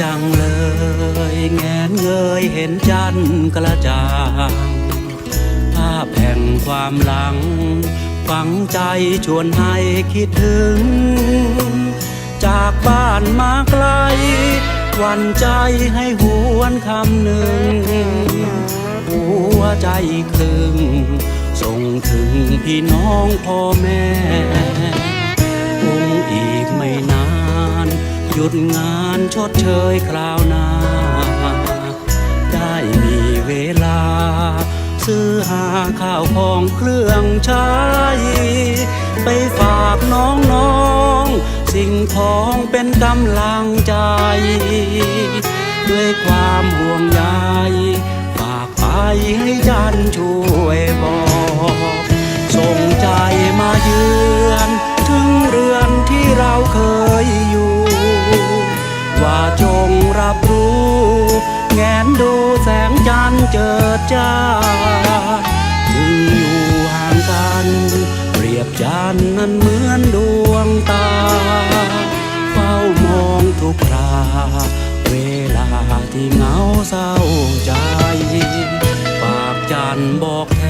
จังเลยเงยเห็นจันกระจ่างภาพแห่งความหลัง ฝังใจชวนให้คิดถึง จากบ้านมาไกลหวันใจให้หวนคำหนึ่ง หัวใจคลึงส่งถึงพี่น้องพ่อแม่ ยุดงานชดเชยคราวหน้า ได้มีเวลา ซื้อหาข้าวของเครื่องใช้ ไปฝากน้องๆ สิ่งของเป็นกำลังใจ ด้วยความห่วงใยฝากไปให้จันช่วย จ้าถึงอยู่ห่างกัน เปรียบจันทร์นั้นเหมือนดวงตา เฝ้ามองทุกครา เวลาที่เหงาเศร้าใจฝากจันบอกแท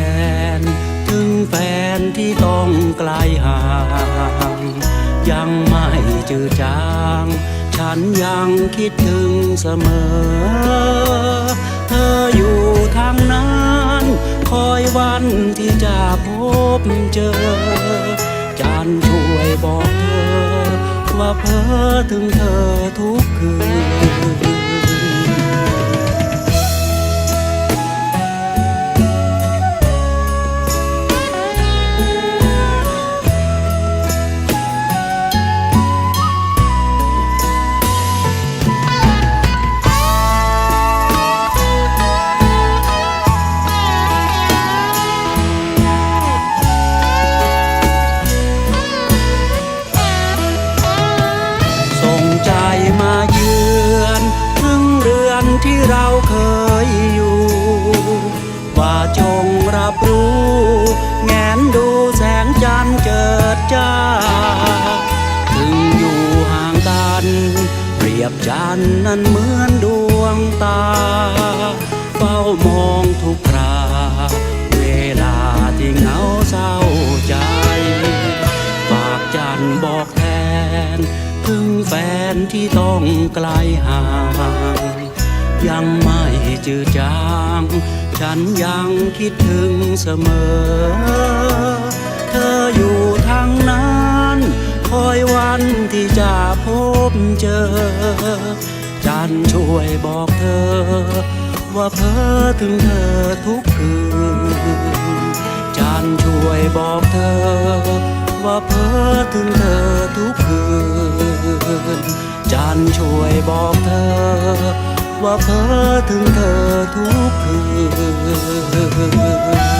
น ถึงแฟนที่ต้องไกลห่างยังไม่จืดจาง ฉันยังคิดถึงเสมอ เธออยู่ทางนั้น คอยวันที่จะพบเจอจันช่วยบอกเธอ ว่าเพ้อถึงเธอทุกคืน ว่าจงรับรู้แงนดูแสงจันทร์เจิดจ้า ถึงอยู่ห่างกัน เปรียบจันทร์นั้นเหมือนดวงตา เฝ้ามองทุกครา เวลาที่เหงาเศร้าใจ ฝากจันทร์บอกแทน ถึงแฟนที่ต้องไกลห่างยังไม่จืดจาง ฉันยังคิดถึงเสมอ เธออยู่ทางนั้น คอยวันที่จะพบเจอ จันช่วยบอกเธอ ว่าเพ้อถึงเธอทุกคืน จันช่วยบอกเธอ ว่าเพ้อถึงเธอทุกคืน จันช่วยบอกเธอ ว่าเพ้อถึงเธอทุกคืน